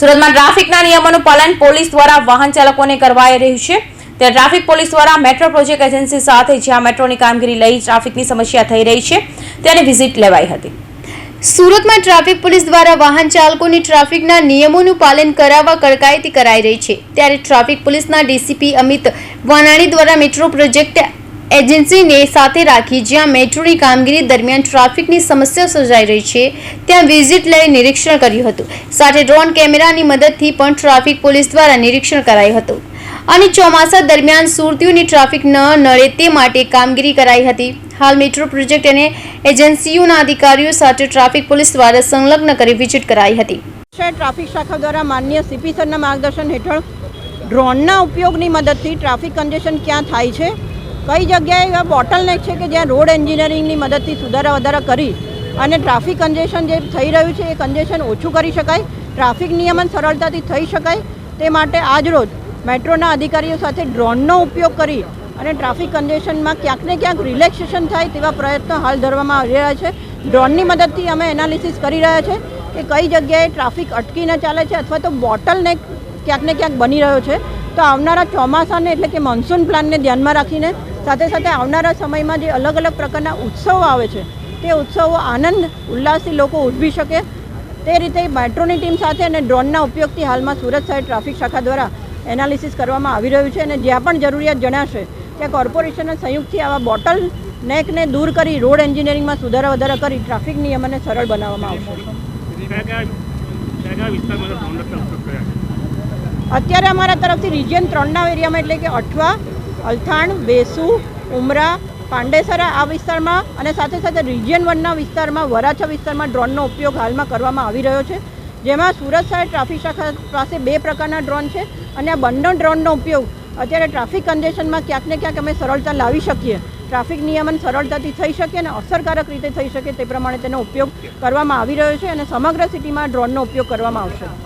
સુરતમાં ટ્રાફિકના નિયમોનું પાલન પોલીસ દ્વારા વાહન ચાલકોને કરવાઈ રહ્યું છે. ત્યારે ટ્રાફિક પોલીસ દ્વારા મેટ્રો પ્રોજેક્ટ એજન્સી સાથે, જ્યાં મેટ્રોની કામગીરી લઈ ટ્રાફિકની સમસ્યા થઈ રહી છે ત્યારે વિઝિટ લેવાઈ હતી. સુરતમાં ટ્રાફિક પોલીસ દ્વારા વાહન ચાલકોને ટ્રાફિકના નિયમોનું પાલન કરાવવા કડકાયતી કરાઈ રહી છે. ત્યારે ટ્રાફિક પોલીસના ડીસીપી અમિત વાનાણી દ્વારા મેટ્રો પ્રોજેક્ટ એજન્સીને સાથે રાખી જ્યાં મેટ્રોની કામગીરી દરમિયાન ટ્રાફિકની સમસ્યા સર્જાઈ રહી છે, ત્યાં વિઝિટ લઈ નિરીક્ષણ કર્યું હતું. સાથે ડ્રોન કેમેરાની મદદથી પણ ટ્રાફિક પોલીસ દ્વારા નિરીક્ષણ કરાયું હતું. અને ચોમાસા દરમિયાન સુરતીઓની ટ્રાફિક ન નડે તે માટે કામગીરી કરાઈ હતી. હાલ મેટ્રો પ્રોજેક્ટ અને એજન્સીઓના અધિકારીઓ સાથે ટ્રાફિક પોલીસ દ્વારા સંલગ્ન કરી વિઝિટ કરાઈ હતી. શહેર ટ્રાફિક શાખા દ્વારા માન્ય સીપી સરના માર્ગદર્શન હેઠળ ડ્રોનના ઉપયોગની મદદથી ટ્રાફિક કન્જેશન ક્યાં થાય છે? કઈ જગ્યાએ એવા બોટલનેક છે કે જ્યાં રોડ એન્જિનિયરિંગની મદદથી સુધારા વધારા કરી અને ટ્રાફિક કન્જેશન જે થઈ રહ્યું છે એ કન્જેશન ઓછું કરી શકાય ટ્રાફિક નિયમન સરળતાથી થઈ શકાય. તે માટે આજરોજ મેટ્રોના અધિકારીઓ સાથે ડ્રોનનો ઉપયોગ કરી અને ટ્રાફિક કન્જેશનમાં ક્યાંક ને ક્યાંક રિલેક્સેશન થાય તેવા પ્રયત્નો હાલ ધરવામાં આવી રહ્યા છે. ડ્રોનની મદદથી અમે એનાલિસિસ કરી રહ્યા છે કે કઈ જગ્યાએ ટ્રાફિક અટકીને ચાલે છે અથવા તો બોટલને ક્યાંક ને ક્યાંક બની રહ્યો છે. તો આવનારા ચોમાસાને એટલે કે મોન્સૂન પ્લાનને ધ્યાનમાં રાખીને સાથે સાથે આવનારા સમયમાં જે અલગ અલગ પ્રકારના ઉત્સવો આવે છે, તે ઉત્સવો આનંદ, ઉલ્લાસથી લોકો ઉજવી શકે. તે રીતે મેટ્રોની ટીમ સાથે અને ડ્રોનના ઉપયોગથી હાલમાં સુરત શહેર ટ્રાફિક શાખા દ્વારા એનાલિસિસ કરવામાં આવી રહ્યું છે અને જ્યાં પણ જરૂરિયાત જણાશે, ત્યાં કોર્પોરેશનના સંયુક્તથી આવા બોટલ નેકને દૂર કરી રોડ એન્જિનિયરિંગમાં સુધારા વધારા કરી ટ્રાફિક નિયમોને સરળ બનાવવામાં આવશે. અત્યારે અમારા તરફથી રિજિયન ત્રણના એરિયામાં એટલે કે અઠવા અલથાણ વેસુ ઉમરા, પાંડેસરા આ વિસ્તારમાં અને સાથે સાથે રિજિયન વનના વિસ્તારમાં, વરાછા વિસ્તારમાં ડ્રોનનો ઉપયોગ હાલમાં કરવામાં આવી રહ્યો છે. જેમાં સુરત શહેર ટ્રાફિક શાખા પાસે બે પ્રકારના ડ્રોન છે અને આ બંને ડ્રોનનો ઉપયોગ અત્યારે ટ્રાફિક કન્જેશનમાં ક્યાંક ને ક્યાંક અમે સરળતા લાવી શકીએ. ટ્રાફિક નિયમન સરળતાથી થઈ શકે અને અસરકારક રીતે થઈ શકે તે પ્રમાણે તેનો ઉપયોગ કરવામાં આવી રહ્યો છે અને સમગ્ર સિટીમાં ડ્રોનનો ઉપયોગ કરવામાં આવશે.